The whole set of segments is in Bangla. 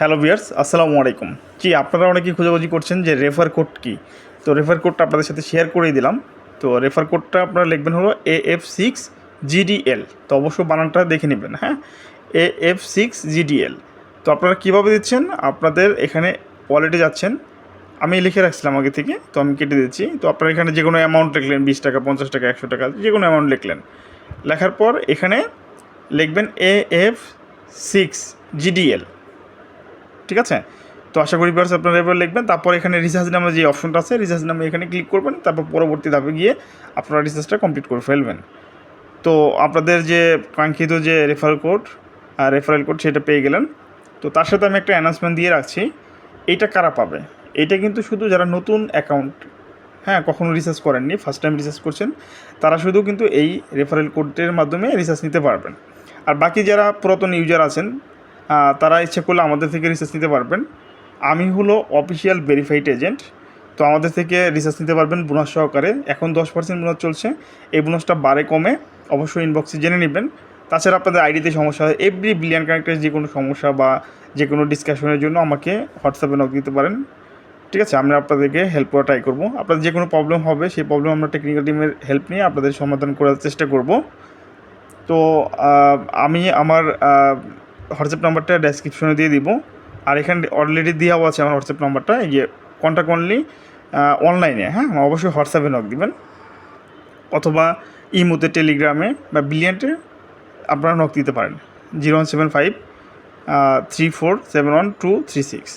হ্যালো বিয়ার্স আসসালামু আলাইকুম। জি আপনারা অনেকেই খোঁজাখুঁজি করছেন যে রেফার কোড কী? তো রেফার কোডটা আপনাদের সাথে শেয়ার করেই দিলাম। তো রেফার কোডটা আপনারা লিখবেন হলো এ এফ সিক্স জিডিএল তো অবশ্য বানানটা দেখে নেবেন হ্যাঁ? এ এফ সিক্স জিডিএল তো আপনারা কীভাবে দিচ্ছেন? আপনাদের এখানে ওয়ালেটে যাচ্ছেন। আমি লিখে রাখছিলাম আগে থেকে, তো আমি কেটে দিচ্ছি। তো আপনারা এখানে যে কোনো অ্যামাউন্ট লিখলেন, বিশ টাকা, পঞ্চাশ টাকা, একশো টাকা, যে কোনো অ্যামাউন্ট লিখলেন। লেখার পর এখানে লিখবেন এ এফ সিক্স জিডিএল ঠিক আছে? তো আশা করি বিয়ার্স আপনারা এবার লিখবেন। তারপর এখানে রিচার্জ নামে যে অপশনটা আছে রিচার্জ নামে এখানে ক্লিক করবেন। তারপর পরবর্তী ধাপে গিয়ে আপনারা রিচার্জটা কমপ্লিট করে ফেলবেন। তো আপনাদের যে কাঙ্ক্ষিত যে রেফারেল কোড আর রেফারেল কোড সেটা পেয়ে গেলেন। তো তার সাথে আমি একটা অ্যানাউন্সমেন্ট দিয়ে রাখছি। এইটা কারা পাবে? এইটা কিন্তু শুধু যারা নতুন অ্যাকাউন্ট হ্যাঁ কখনো রিচার্জ করেননি ফার্স্ট টাইম রিচার্জ করছেন, তারা শুধু কিন্তু এই রেফারেল কোডের মাধ্যমে রিচার্জ নিতে পারবেন। আর বাকি যারা পুরাতন ইউজার আছেন তারা ইচ্ছে করলে আমাদের থেকে রিসার্চ নিতে পারবেন। আমি হলো অফিসিয়াল ভেরিফাইড এজেন্ট তো আমাদের থেকে রিসার্চ নিতে পারবেন বোনাস সহকারে। এখন দশ পার্সেন্ট বোনাস চলছে। এই বোনাসটা বারে কমে অবশ্যই ইনবক্সে জেনে নেবেন। তাছাড়া আপনাদের আইডিতে সমস্যা হয়। এভরি বিলিয়ান কানেক্টের যে কোনো সমস্যা বা যে কোনো ডিসকাশনের জন্য আমাকে হোয়াটসঅ্যাপে নক দিতে পারেন। ঠিক আছে? আমরা আপনাদেরকে হেল্প করা ট্রাই করব। আপনাদের যে কোনো প্রবলেম হবে, সেই প্রবলেম আমরা টেকনিক্যাল টিমের হেল্প নিয়ে আপনাদের সমাধান করার চেষ্টা করব। তো আমি আমার হোয়াটসঅ্যাপ নাম্বারটা ডেসক্রিপশনে দিয়ে দিব। আর এখানে অলরেডি দেওয়া আছে আমার হোয়াটসঅ্যাপ নাম্বারটা, এই যে কন্ট্যাক্ট অনলি অনলাইনে হ্যাঁ? অবশ্যই হোয়াটসঅ্যাপে নক দিবেন। অথবা ইমোতে, টেলিগ্রামে বা বিলিয়ন্টে আপনারা নক দিতে পারেন। Zero one seven five three four seven one two three six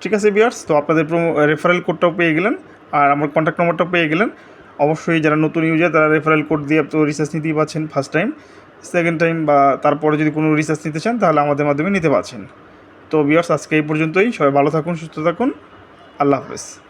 ঠিক আছে বিয়ার্স তো আপনাদের রেফারেল কোডটাও পেয়ে গেলেন। আর আমার কন্ট্যাক্ট নম্বরটাও পেয়ে গেলেন। অবশ্যই যারা নতুন ইউজার তারা রেফারেল কোড দিয়ে তো রিসার্চ নিতেই পারছেন ফার্স্ট টাইম সেকেন্ড টাইম বা তারপরে যদি কোনো রিসার্চ নিতে চান, তাহলে আমাদের মাধ্যমে নিতে পারছেন। তো বিয়ার্স আজকে এই পর্যন্তই। সবাই ভালো থাকুন, সুস্থ থাকুন। আল্লাহ হাফেজ।